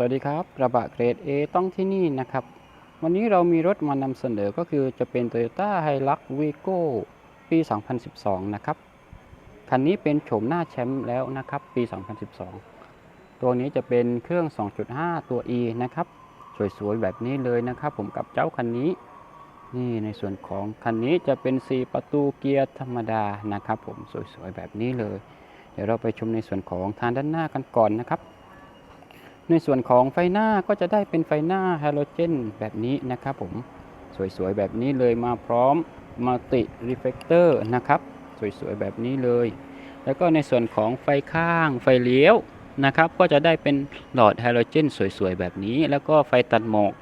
วัสดีครับ กระบะเกรด A ต้องที่นี่นะครับ วันนี้เรามีรถมานำเสนอก็คือจะเป็น Toyota Hilux Vigo ปี 2012 นะครับ คันนี้เป็นโฉมหน้าแชมป์แล้วนะครับ ปี 2012 ตัวนี้จะเป็นเครื่อง 2.5 ตัว E นะครับ สวยๆ แบบนี้เลยนะครับ ผมกับเจ้าคันนี้ นี่ในส่วนของคันนี้จะเป็น 4 ประตูเกียร์ธรรมดานะครับ ผมสวยๆ แบบนี้เลย เดี๋ยวเราไปชมในส่วนของทางด้านหน้ากันก่อนนะครับ ในส่วนของไฟหน้าก็จะได้เป็นไฟหน้าฮาโลเจนแบบนี้นะครับผมสวยๆแบบนี้เลยมาพร้อมมัลติรีเฟกเตอร์นะครับสวยๆแบบนี้เลย แล้วก็ในส่วนของไฟข้างไฟเลี้ยวนะครับ ก็จะได้เป็นหลอดฮาโลเจนสวยๆแบบนี้ แล้วก็ไฟตัดหมอก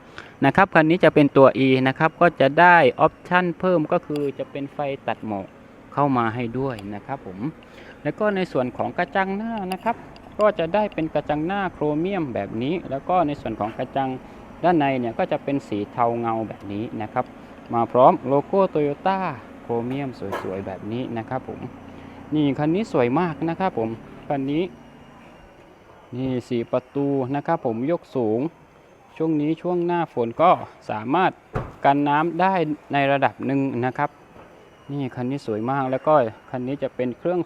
นะครับคันนี้จะเป็นตัว E นะครับก็จะได้ออปชั่นเพิ่มก็คือจะเป็นไฟตัดหมอกเข้ามาให้ด้วยนะครับผมแล้วก็ในส่วนของกระจังหน้านะครับ ก็จะได้เป็นกระจังหน้าโครเมียมแบบนี้ แล้วก็ในส่วนของกระจังด้านในเนี่ยก็จะเป็นสีเทาเงาแบบนี้นะครับ มาพร้อมโลโก้โตโยต้าโครเมียมสวยๆแบบนี้นะครับผมนี่คันนี้สวยมากนะครับผมคันนี้นี่สีประตูนะครับผมยกสูง ช่วงนี้ช่วงหน้าฝนก็สามารถกันน้ำได้ในระดับหนึ่งนะครับ นี่คันนี้สวยมากแล้วก็คันนี้จะเป็นเครื่อง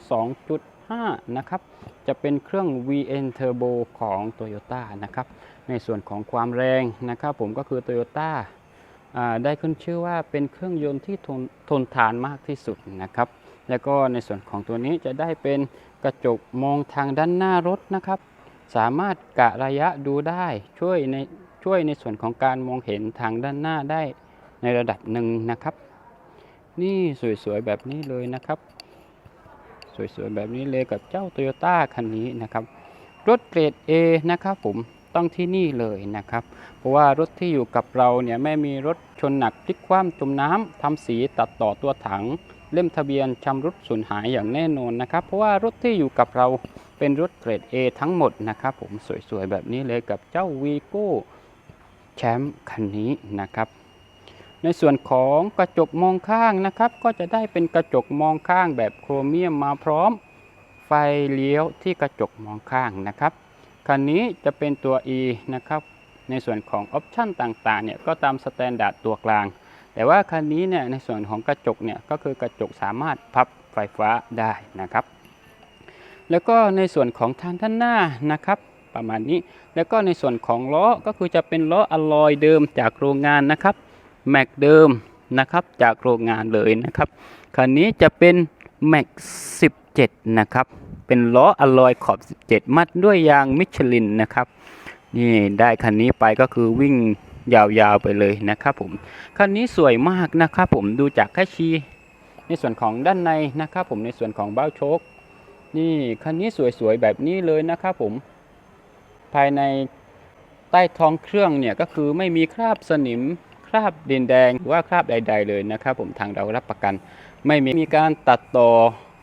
5 นะครับ จะเป็นเครื่อง VN Turbo ของ Toyota นะครับ ในส่วนของความแรงนะครับผมก็คือ Toyota อ่าได้ขึ้นชื่อว่าเป็นเครื่องยนต์ที่ทนทนทานมากที่สุดนะครับ แล้วก็ในส่วนของตัวนี้จะได้เป็นกระจกมองทางด้านหน้ารถนะครับ สามารถกะระยะดูได้ช่วยในช่วยในส่วนของการมองเห็นทางด้านหน้าได้ในระดับหนึ่งนะครับ นี่สวยๆแบบนี้เลยนะครับ สวยๆแบบนี้เลยกับเจ้า Toyota คันนี้นะครับรถเกรด A นะครับผมต้องที่นี่เลยนะครับ เพราะว่ารถที่อยู่กับเราเนี่ยไม่มีรถชนหนักพลิกคว่ำจมน้ำทำสีตัดต่อตัวถัง เล่มทะเบียนชำรุดสูญหายอย่างแน่นอนนะครับ เพราะว่ารถที่อยู่กับเราเป็นรถเกรด A ทั้งหมดนะครับผมสวยๆแบบนี้เลยกับเจ้า Vigo แชมป์คันนี้นะครับ ในส่วนของกระจกมองข้างนะครับ ก็จะได้เป็นกระจกมองข้างแบบโครเมียมมาพร้อม ไฟเลี้ยวที่กระจกมองข้างนะครับคันนี้จะเป็นตัว E นะครับ ในส่วนของออปชันต่างๆเนี่ยก็ตามสแตนดาร์ดตัวกลาง แต่ว่าคันนี้เนี่ยในส่วนของกระจกเนี่ยก็คือกระจกสามารถพับไฟฟ้าได้นะครับ แล้วก็ในส่วนของทางด้านหน้านะครับประมาณนี้ แล้วก็ในส่วนของล้อก็คือจะเป็นล้ออลลอยเดิมจากโรงงานนะครับ แม็กเดิมนะครับจากโรงงานเลยนะครับคันนี้จะเป็นแม็ก17 นะครับ เป็นล้ออลลอยขอบ 17 มัดด้วยยางมิชลินนะครับ นี่ได้คันนี้ไปก็คือวิ่งยาวๆไปเลยนะครับผม คันนี้สวยมากนะครับผมดูจากแคชี ในส่วนของด้านในนะครับผมในส่วนของเบ้าโชค นี่คันนี้สวยๆแบบนี้เลยนะครับผม ภายในใต้ท้องเครื่องเนี่ยก็คือไม่มีคราบสนิม ราบดินแดงหรือว่าคราบใด ๆ เลยนะครับผมทางเรารับประกัน ไม่มีมีการตัดต่อ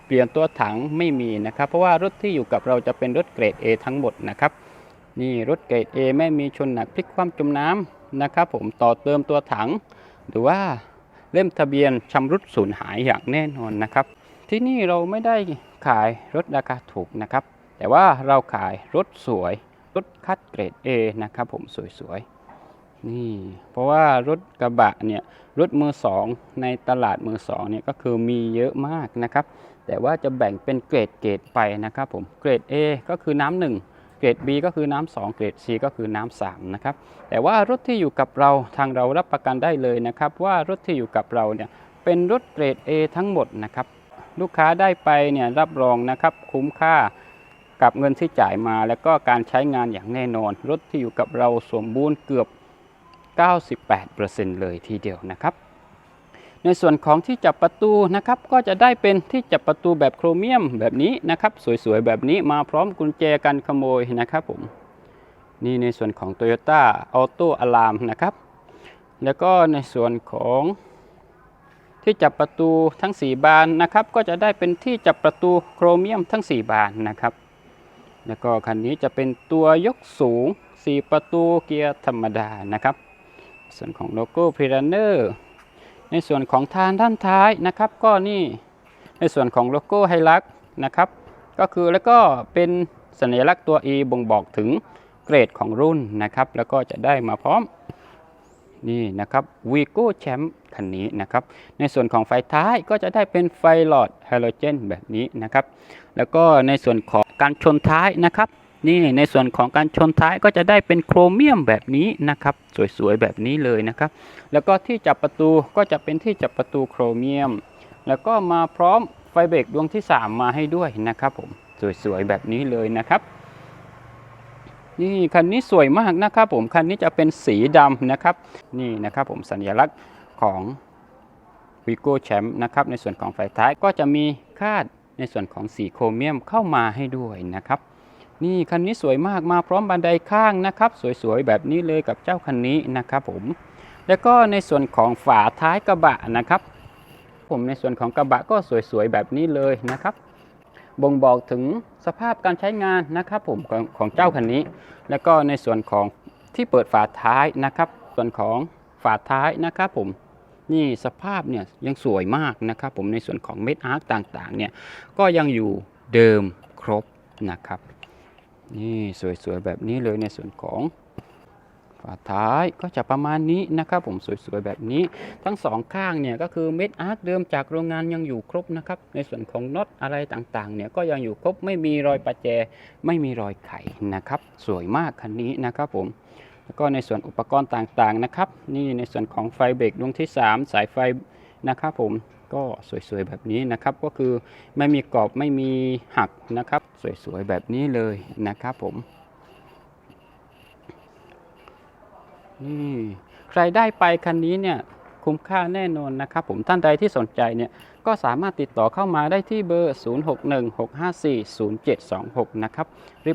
เปลี่ยนตัวถังไม่มีนะครับ เพราะว่ารถที่อยู่กับเราจะเป็นรถเกรด A ทั้งหมดนะครับนี่รถเกรด A ไม่มีชนหนักพลิกคว่ำจมน้ำนะครับ ผมต่อเติมตัวถัง หรือว่าเล่มทะเบียนชำรุดสูญหายอย่างแน่นอนนะครับ ที่นี่เราไม่ได้ขายรถราคาถูกนะครับ แต่ว่าเราขายรถสวย รถคัดเกรด A นะครับ ผมสวยๆ นี่เพราะว่ารถกระบะเนี่ยรถมือสองในตลาดมือสองเนี่ยก็คือมีเยอะมากนะครับ แต่ว่าจะแบ่งเป็นเกรดเกรดไปนะครับผมเกรด A ก็คือน้ำหนึ่งเกรด B ก็คือน้ำสองเกรด C ก็คือน้ำสามนะครับแต่ว่ารถที่อยู่กับเราทางเรารับประกันได้เลยนะครับว่ารถที่อยู่กับเราเนี่ยเป็นรถเกรด A ทั้งหมดนะครับลูกค้าได้ไปเนี่ยรับรองนะครับคุ้มค่ากับเงินที่จ่ายมา แล้วก็การใช้งานอย่างแน่นอน รถที่อยู่กับเราสมบูรณ์เกือบ 98%เลยทีเดียวนะครับ ในส่วนของที่จับประตูนะครับก็จะได้เป็นที่จับประตูแบบโครเมียมแบบนี้นะครับ สวยๆ แบบนี้มาพร้อมกุญแจกันขโมยนะครับผมนี่ในส่วนของ Toyota Auto Alarm นะครับ แล้วก็ในส่วนของที่จับประตูทั้ง 4 บานนะครับ ก็จะได้เป็นที่จับประตูโครเมียมทั้ง 4 บานนะครับ แล้วก็คันนี้จะเป็นตัวยกสูง 4 ประตูเกียร์ธรรมดานะครับ ส่วนของโลโก้พรีรันเนอร์ในส่วนของทางด้านท้ายนะครับก็นี่ในส่วนของโลโก้ไฮลักนะครับ ก็คือแล้วก็เป็นสัญลักษณ์ตัว E บ่งบอกถึงเกรดของรุ่นนะครับ แล้วก็จะได้มาพร้อมนี่นะครับ Vigo Champ คันนี้นะครับ ในส่วนของไฟท้ายก็จะได้เป็นไฟหลอดไฮโลเจนแบบนี้นะครับ แล้วก็ในส่วนของการชนท้ายนะครับ นี่ในส่วนของการชนท้ายก็จะได้เป็นโครเมียมแบบนี้นะครับ สวยๆแบบนี้เลยนะครับ แล้วก็ที่จับประตูก็จะเป็นที่จับประตูโครเมียม แล้วก็มาพร้อมไฟเบรกดวงที่ 3 มาให้ด้วยนะครับผมสวยๆแบบนี้เลยนะครับนี่คันนี้สวยมากนะครับผมคันนี้จะเป็นสีดำนะครับ นี่นะครับผมสัญลักษณ์ของ v i g o Champ นะครับในส่วนของไฟท้ายก็จะมีคาดในส่วนของสีโครเมียมเข้ามาให้ด้วยนะครับ นี่คันนี้สวยมากมาพร้อมบันไดข้างนะครับ สวยๆแบบนี้เลยกับเจ้าคันนี้นะครับผม แล้วก็ในส่วนของฝาท้ายกระบะนะครับ ผมในส่วนของกระบะก็สวยๆแบบนี้เลยนะครับ บ่งบอกถึงสภาพการใช้งานนะครับผมของของเจ้าคันนี้ แล้วก็ในส่วนของที่เปิดฝาท้ายนะครับ ส่วนของฝาท้ายนะครับผมนี่สภาพเนี่ยยังสวยมากนะครับผมในส่วนของเม็ดอาร์คต่างๆเนี่ยก็ยังอยู่เดิมครบนะครับ นี่สวยๆแบบนี้เลยในส่วนของฝาท้ายก็จะประมาณนี้นะครับผมสวยๆแบบนี้ทั้งสองข้างเนี่ยก็คือเม็ดอาร์คเดิมจากโรงงานยังอยู่ครบนะครับ ในส่วนของน็อตอะไรต่างๆเนี่ยก็ยังอยู่ครบไม่มีรอยประแจ ไม่มีรอยไขนะครับ สวยมากคันนี้นะครับผมแล้วก็ในส่วนอุปกรณ์ต่างๆนะครับ นี่ในส่วนของไฟเบรกดวงที่ 3 สายไฟนะครับผม ก็สวยๆแบบนี้นะครับ ก็คือไม่มีกรอบไม่มีหักนะครับ สวยๆแบบนี้เลยนะครับผมนี่ใครได้ไปคันนี้เนี่ยคุ้มค่าแน่นอนนะครับ ผมท่านใดที่สนใจเนี่ยก็สามารถติดต่อเข้ามาได้ที่เบอร์ 0616540726 นะครับ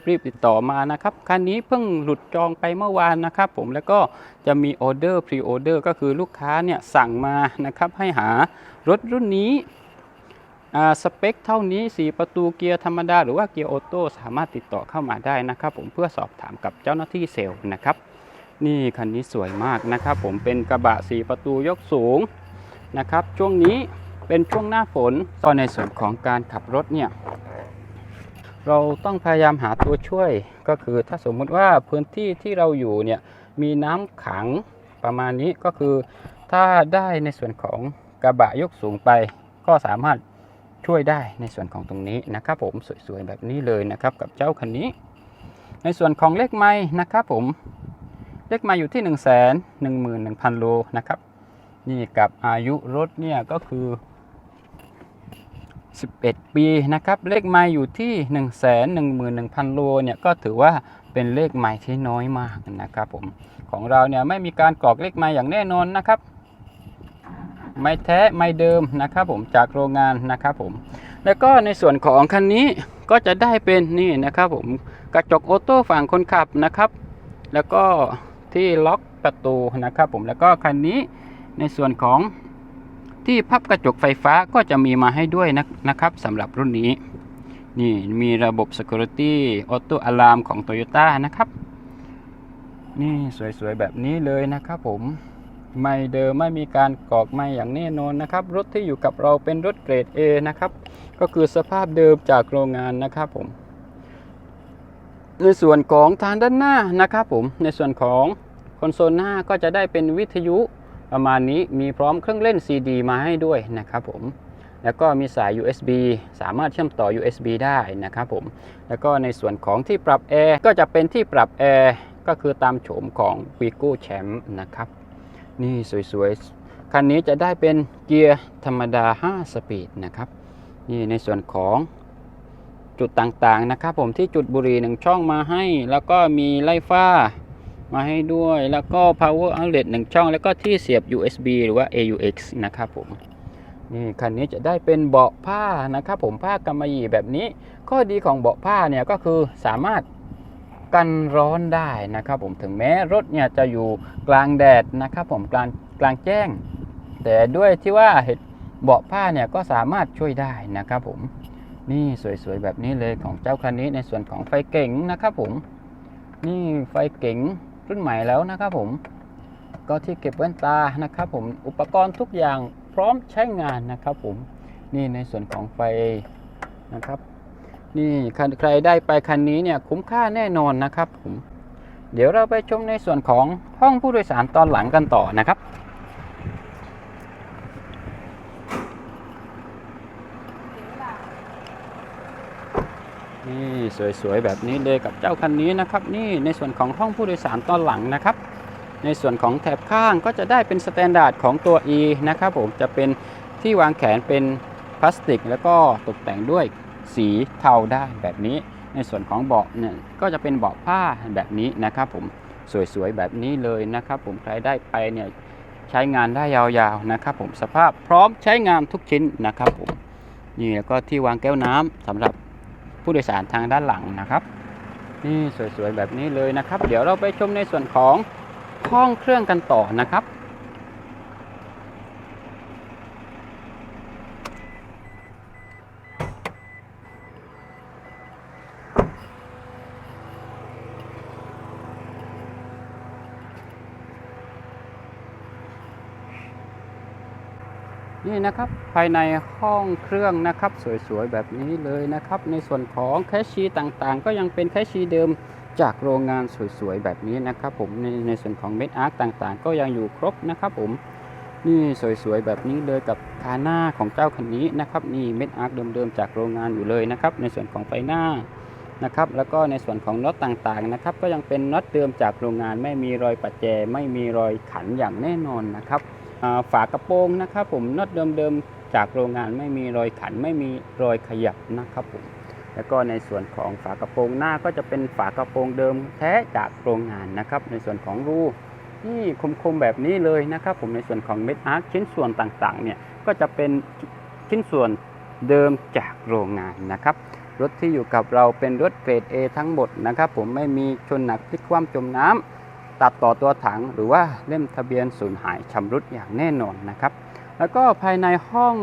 รีบๆติดต่อมานะครับ คันนี้เพิ่งหลุดจองไปเมื่อวานนะครับ ผมแล้วก็จะมีออเดอร์พรีออเดอร์ก็คือลูกค้าเนี่ยสั่งมานะครับให้หา รถรุ่นนี้สเปคเท่านี้ 4 ประตูเกียร์ธรรมดา หรือว่าเกียร์ออโต้สามารถติดต่อเข้ามาได้นะครับ ผมเพื่อสอบถามกับเจ้าหน้าที่เซลล์นะครับ นี่คันนี้สวยมากนะครับ ผมเป็นกระบะ 4 ประตูยกสูงนะครับ ช่วงนี้เป็นช่วงหน้าฝนก็ในส่วนของการขับรถเนี่ยเราต้องพยายามหาตัวช่วยก็คือถ้าสมมุติว่าพื้นที่ที่เราอยู่เนี่ยมีน้ำขังประมาณนี้ก็คือถ้าได้ในส่วนของ กระบะยกสูงไปก็สามารถช่วยได้ในส่วนของตรงนี้นะครับผมสวยๆแบบนี้เลยนะครับกับเจ้าคันนี้ ในส่วนของเลขไม้นะครับผมเลขไม้อยู่ที่ 1 1 1 0 0 0โลนะครับนี่กับอายุรถเนี่ยก็คือ 11 ปีนะครับเลขไมล์อยู่ที่ 1 1 1 0 0 0โลเนี่ยก็ถือว่าเป็นเลขไมล์ที่น้อยมากนะครับผมของเราเนี่ยไม่มีการกรอกเลขไมล์อย่างแน่นอนนะครับ ไม้แท้ไม้เดิมนะครับผมจากโรงงานนะครับผมแล้วก็ในส่วนของคันนี้ก็จะได้เป็นนี่นะครับผมกระจกออโต้ฝั่งคนขับนะครับ แล้วก็ที่ล็อกประตูนะครับผมแล้วก็คันนี้ในส่วนของที่พับกระจกไฟฟ้าก็จะมีมาให้ด้วยนะนะครับสำหรับรุ่นนี้ นี่มีระบบ Security Auto Alarm ของ Toyota นะครับ นี่สวยๆแบบนี้เลยนะครับผม ไม่เดิมไม่มีการกรอกไม่อย่างแน่นอนนะครับ รถที่อยู่กับเราเป็นรถเกรด A นะครับ ก็คือสภาพเดิมจากโรงงานนะครับผม ในส่วนของทางด้านหน้านะครับผม ในส่วนของคอนโซลหน้าก็จะได้เป็นวิทยุประมาณนี้มีพร้อมเครื่องเล่น CD มาให้ด้วยนะครับผมแล้วก็มีสาย USB สามารถเชื่อมต่อ USB ได้นะครับผม แล้วก็ในส่วนของที่ปรับแอร์ก็จะเป็นที่ปรับแอร์ก็คือตามโฉมของ v i g o Champ นะครับ นี่สวยๆ คันนี้จะได้เป็นเกียร์ธรรมดา 5 สปีดนะครับ นี่ในส่วนของจุดต่างๆนะครับ ผมที่จุดบุรีหนึ่งช่องมาให้ แล้วก็มีไล่ฟ้ามาให้ด้วยแล้วก็ power outlet 1 ช่อง แล้วก็ที่เสียบ USB หรือว่า AUX นะครับผมนี่คันนี้จะได้เป็นเบาะผ้านะครับผมผ้ากำมะหยี่แบบนี้ ข้อดีของเบาะผ้าเนี่ยก็คือสามารถ กันร้อนได้นะครับ ผมถึงแม้รถเนี่ยจะอยู่กลางแดดนะครับ ผมกลางกลางแจ้ง แต่ด้วยที่ว่าเห็ดเบาะผ้าเนี่ยก็สามารถช่วยได้นะครับ ผมนี่สวยๆแบบนี้เลยของเจ้าคันนี้ในส่วนของไฟเก๋งนะครับ ผม นี่ไฟเก๋งรุ่นใหม่แล้วนะครับ ผมก็ที่เก็บแว่นตานะครับ ผมอุปกรณ์ทุกอย่างพร้อมใช้งานนะครับ ผมนี่ในส่วนของไฟนะครับ นี่ใครได้ไปคันนี้เนี่ยคุ้มค่าแน่นอนนะครับผมเดี๋ยวเราไปชมในส่วนของห้องผู้โดยสารตอนหลังกันต่อนะครับ นี่สวยๆแบบนี้เลยกับเจ้าคันนี้นะครับ นี่ในส่วนของห้องผู้โดยสารตอนหลังนะครับ ในส่วนของแถบข้างก็จะได้เป็นสแตนดาร์ดของตัว E นะครับผมจะเป็นที่วางแขนเป็นพลาสติก แล้วก็ตกแต่งด้วย สีเทาได้แบบนี้ ในส่วนของเบาะเนี่ยก็จะเป็นเบาะผ้าแบบนี้นะครับผมสวยๆแบบนี้เลยนะครับ ผมใครได้ไปเนี่ยใช้งานได้ยาวๆนะครับ ผมสภาพพร้อมใช้งานทุกชิ้นนะครับผมนี่แล้วก็ที่วางแก้วน้ำสำหรับผู้โดยสารทางด้านหลังนะครับ นี่สวยๆแบบนี้เลยนะครับ เดี๋ยวเราไปชมในส่วนของห้องเครื่องกันต่อนะครับ นี่นะครับภายในห้องเครื่องนะครับ สวยๆ แบบนี้เลยนะครับ ในส่วนของแคชชีต่างๆ ก็ยังเป็นแคชชีเดิมจากโรงงานสวยๆ แบบนี้นะครับ ผมในในส่วนของเม็ดอาร์คต่างๆ ก็ยังอยู่ครบนะครับ ผมนี่สวยๆ แบบนี้เลยกับคาหน้าของเจ้าคันนี้นะครับนี่เม็ดอาร์คเดิมๆจากโรงงานอยู่เลยนะครับ ในส่วนของไฟหน้านะครับ แล้วก็ในส่วนของน็อตต่างๆนะครับ ก็ยังเป็นน็อตเดิมจากโรงงานไม่มีรอยปัดแจไม่มีรอยขันอย่างแน่นอนนะครับ ฝากระโปรงนะครับผมน็อตเดิมๆจากโรงงานไม่มีรอยขันไม่มีรอยขยับนะครับผมแล้วก็ในส่วนของฝากระโปรงหน้าก็จะเป็นฝากระโปรงเดิมแท้จากโรงงานนะครับ ในส่วนของรูนี่คมๆแบบนี้เลยนะครับ ผมในส่วนของเม็ดอาร์คชิ้นส่วนต่างๆเนี่ยก็จะเป็นชิ้นส่วนเดิมจากโรงงานนะครับรถที่อยู่กับเราเป็นรถเกรด A ทั้งหมดนะครับ ผมไม่มีชนหนักพลิกคว่ำจมน้ำ ตัดต่อตัวถังหรือว่าเล่มทะเบียนสูญหายชำรุดอย่างแน่นอนนะครับ แล้วก็ภายในห้อง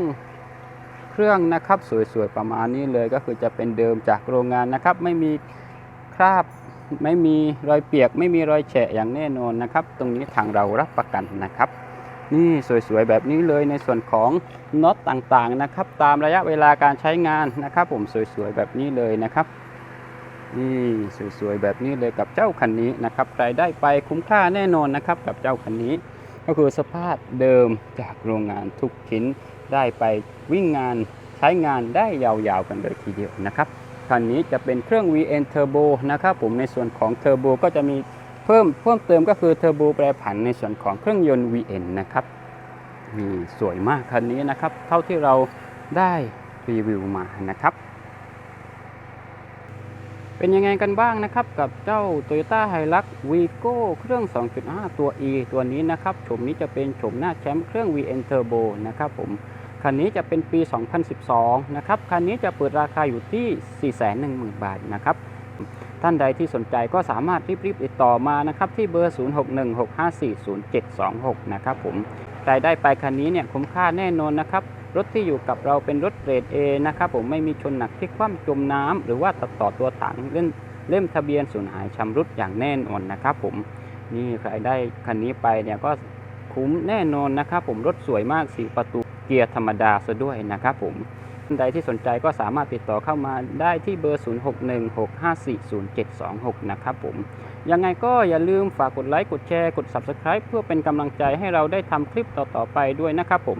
เครื่องนะครับสวยๆประมาณนี้เลยก็คือจะเป็นเดิมจากโรงงานนะครับ ไม่มีคราบไม่มีรอยเปียก ไม่มีรอยแฉะอย่างแน่นอนนะครับ ตรงนี้ทางเรารับประกันนะครับ นี่สวยๆแบบนี้เลยในส่วนของน็อตต่างๆนะครับ ตามระยะเวลาการใช้งานนะครับ ผมสวยๆแบบนี้เลยนะครับ นี่สวยๆแบบนี้เลยกับเจ้าคันนี้นะครับใครได้ไปคุ้มค่าแน่นอนนะครับกับเจ้าคันนี้ ก็คือสภาพเดิมจากโรงงานทุกชิ้นได้ไปวิ่งงานใช้งานได้ยาวๆกันเลยทีเดียวนะครับคันนี้จะเป็นเครื่อง VN Turbo นะครับผมในส่วนของ Turbo ก็จะมีเพิ่มเพิ่มเติมก็คือ Turbo แปรผันในส่วนของเครื่องยนต์ VN นะครับนี่สวยมากคันนี้นะครับ เท่าที่เราได้รีวิวมานะครับ เป็นยังไงกันบ้างนะครับ กับเจ้า Toyota Hilux Vigo เครื่อง 2.5 ตัว E ตัวนี้นะครับโฉมนี้จะเป็นโฉมหน้าแชมป์เครื่อง VN Turbo นะครับผมคันนี้จะเป็นปี 2012 นะครับคันนี้จะเปิดราคาอยู่ที่ 410,000 บาทนะครับท่านใดที่สนใจก็สามารถรีบๆติดต่อมานะครับที่เบอร์ 0616540726 นะครับผมใครได้ไปคันนี้เนี่ยคุ้มค่าแน่นอนนะครับ รถที่อยู่กับเราเป็นรถเกรด A นะครับผมไม่มีชนหนักที่คว่ำจมน้ำหรือว่าตัดต่อตัวถังเล่นเล่มทะเบียนสูญหายชำรุดอย่างแน่นอนนะครับผมนี่ใครได้คันนี้ไปเนี่ยก็คุ้มแน่นอนนะครับผมรถสวยมากสีประตูเกียร์ธรรมดาซะด้วยนะครับผมท่านใดที่สนใจก็สามารถติดต่อเข้ามาได้ที่เบอร์ 0616540726 นะครับผม ยังไงก็อย่าลืมฝากกดไลค์ กดแชร์ กด Subscribe เพื่อเป็นกำลังใจให้เราได้ทำคลิปต่อ ๆ ไปด้วยนะครับผม